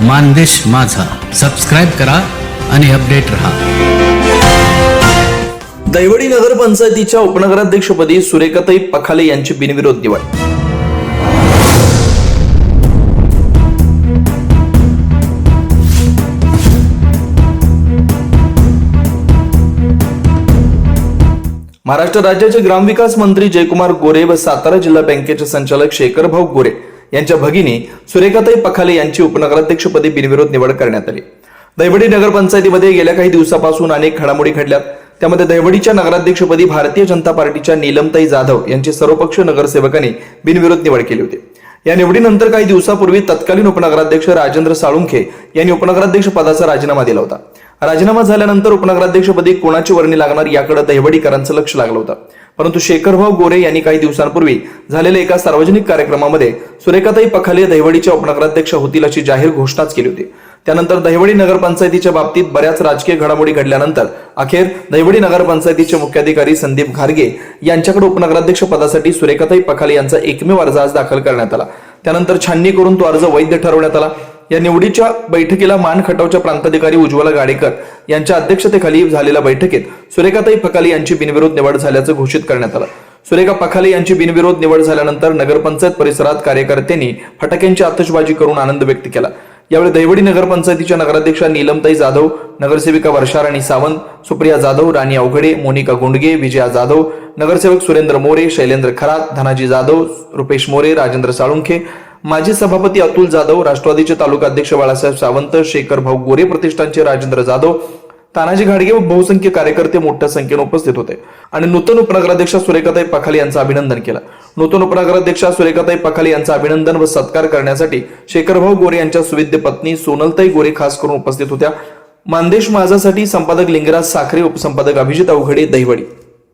मानदेश माझा. सबस्क्राईब करा आणि अपडेट रहा. दैवडी नगरपंचायतीच्या उपनगराध्यक्षपदी सुरेखाताई पखाले यांची बिनविरोध निवड. महाराष्ट्र राज्याचे ग्रामविकास मंत्री जयकुमार गोरे व सातारा जिल्हा बँकेचे संचालक शेखरभाऊ गोरे यांच्या भगिनी सुरेखाताई पखाले यांची उपनगराध्यक्षपदी बिनविरोध निवड करण्यात आली. दैवडी नगरपंचायतीमध्ये गेल्या काही दिवसापासून अनेक घडामोडी घडल्यात. त्यामध्ये दैवडीच्या नगराध्यक्षपदी भारतीय जनता पार्टीच्या नीलमताई जाधव यांची सर्वपक्ष नगरसेवकांनी बिनविरोध निवड केली होती. या निवडीनंतर काही दिवसापूर्वी तत्कालीन उपनगराध्यक्ष राजेंद्र साळुंखे यांनी उपनगराध्यक्ष पदाचा राजीनामा दिला होता. राजीनामा झाल्यानंतर उपनगराध्यक्षपदी कोणाची वर्णी लागणार याकडे दहिवडीकरांचं लक्ष लागलं होतं. परंतु शेखरभाऊ गोरे यांनी काही दिवसांपूर्वी झालेल्या एका सार्वजनिक कार्यक्रमामध्ये सुरेखाताई पखाले दहिवडीच्या उपनगराध्यक्ष होतील अशी जाहीर घोषणाच केली होती. त्यानंतर दहिवडी नगरपंचायतीच्या बाबतीत बऱ्याच राजकीय घडामोडी घडल्यानंतर अखेर दहिवडी नगरपंचायतीचे मुख्याधिकारी संदीप घारगे यांच्याकडे उपनगराध्यक्ष पदासाठी सुरेखाताई पखाले यांचा एकमेव अर्ज आज दाखल करण्यात आला. त्यानंतर छाननी करून तो अर्ज वैध ठरवण्यात आला. या निवडीच्या बैठकीला मान खटावच्या प्रांताधिकारी उज्ज्वला गाडेकर यांच्या अध्यक्षतेखाली झालेल्या बैठकीत सुरेखाताई पखाली यांची बिनविरोध निवड झाल्याचं घोषित करण्यात आलं. सुरेखा पखाले यांची बिनविरोध निवड झाल्यानंतर नगरपंचायत परिसरात कार्यकर्त्यांनी फटाक्यांची आतषबाजी करून आनंद व्यक्त केला. यावेळी दैवडी नगरपंचायतीच्या नगराध्यक्षा नीलमताई जाधव नगरसेविका वर्षा राणी सावंत सुप्रिया जाधव राणी अवघडे मोनिका गुंडगे विजया जाधव नगरसेवक सुरेंद्र मोरे शैलेंद्र खरात धनाजी जाधव रुपेश मोरे राजेंद्र साळुंखे माजी सभापती अतुल जाधव राष्ट्रवादीचे तालुका अध्यक्ष बाळासाहेब सावंत शेखर भाऊ गोरे प्रतिष्ठानचे राजेंद्र जाधव तानाजी घाडगे व बहुसंख्य कार्यकर्ते मोठ्या संख्येने उपस्थित होते. आणि नूतन उपनगराध्यक्षा सुरेखाताई पखाले यांचं अभिनंदन केलं. नूतन उपनगराध्यक्षा सुरेखाताई पखाले यांचं अभिनंदन व सत्कार करण्यासाठी शेखरभाऊ गोरे यांच्या सुविद्य पत्नी सोनलताई गोरे खास करून उपस्थित होत्या. मानदेश माझासाठी संपादक लिंगराज साखरे उपसंपादक अभिजित अवघडे दहिवडी.